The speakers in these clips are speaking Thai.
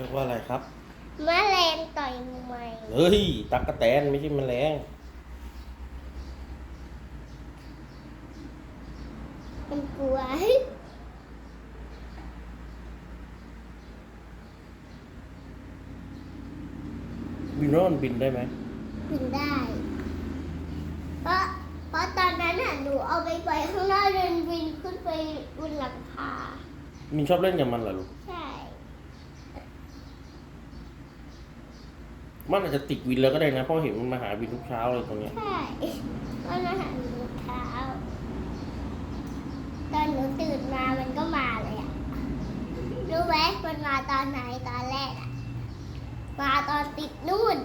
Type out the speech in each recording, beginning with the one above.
รียกว่าอะไรครับแมลงต่อยไหมเฮ้ยตักกะแตนไม่ใช่แมลงมันกลัวบินโน่นบินได้ไหมบินได้ เพราะเพราะตอนนั้นน่ะหนูเอาไปปล่อยข้างนอกเดินบินขึ้นไปบนหลังคาบินชอบเล่นกับมันเหรอลูกใช่ มันอาจจะติดวินแล้วก็ได้นะ เพราะเห็นมันมาหาวินทุกเช้าเลยตรงเนี้ยใช่วันอาหารหนูเช้า ตอนหนูตื่นมามันก็มาเลยอะรู้ไหมมันมาตอนไหนตอนแรกอะมาตอนติดนู่น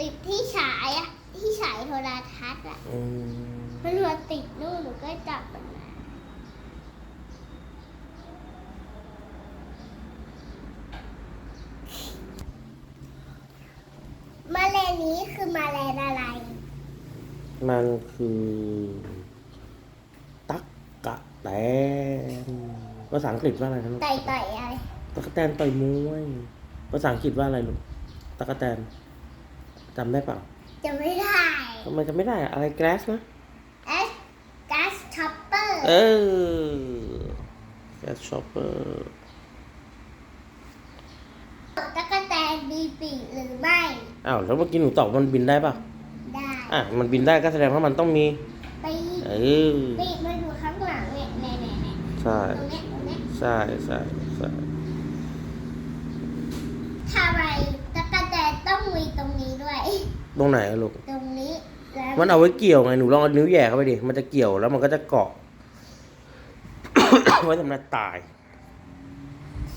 ติดที่ฉายอะที่ฉายโทรทัศน์อะอืมมันมาติดนู่นหนูก็จับมันมามาแมลงนี้คือ มาแมลงอะไร มันคือตักกะแตนภาษาอังกฤษว่าอะไรนะลูกไต่ไต่อะไรตักกะแตนต่อยมวยภาษาอังกฤษว่าอะไรลูกตักกะแตนจำได้เปล่าจะไม่ได้ทำไมจำไม่ได้อะอะไรแกรสนะเอสกัสช็อปเปอร์ เออแกรสชอปเปอร์ ตะกแตนมีปีกหรือไม่ อ้าวแล้วเมื่อกี้หนูตอบว่ามันบินได้ป่ะได้อะมันบินได้ก็แสดงว่ามันต้องมีปีกเออปีกมันอยู่ข้างหลังเนี่ยเนี่ยเนี่ยเนี่ยใช่ตรงเนี้ยตรงเนี้ยใช่ใช่ใช่ทำไมตะกแตนต้องมีตรงนี้ด้วย ตรงไหนอะลูก ตรงนี้แล้วมันเอาไว้เกี่ยวไงหนูลองเอานิ้วแหย่เข้าไปดิมันจะเกี่ยวแล้วมันก็จะเกาะ ไว้ทำอะไรตาย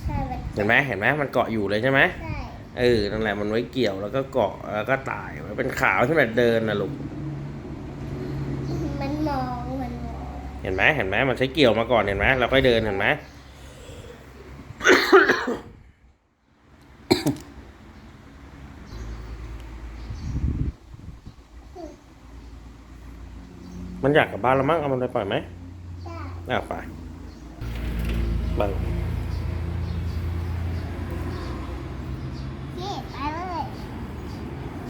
ใช่มันเห็นไหมเห็นไหมมันเกาะอยู่เลยใช่ไหม ใช่ เออนั่นแหละมันไว้เกี่ยวแล้วก็เกาะแล้วก็ตายมันเป็นขาวที่แบบเดินนะลูกมันมองมันมองเห็นไหมเห็นไหมมันใช้เกี่ยวมาก่อนเห็นไหมเราค่อยเดินเห็นไหมมันอยากกลับบ้านแล้วมั้งเอามันไปปล่อยไหมได้อะไปไป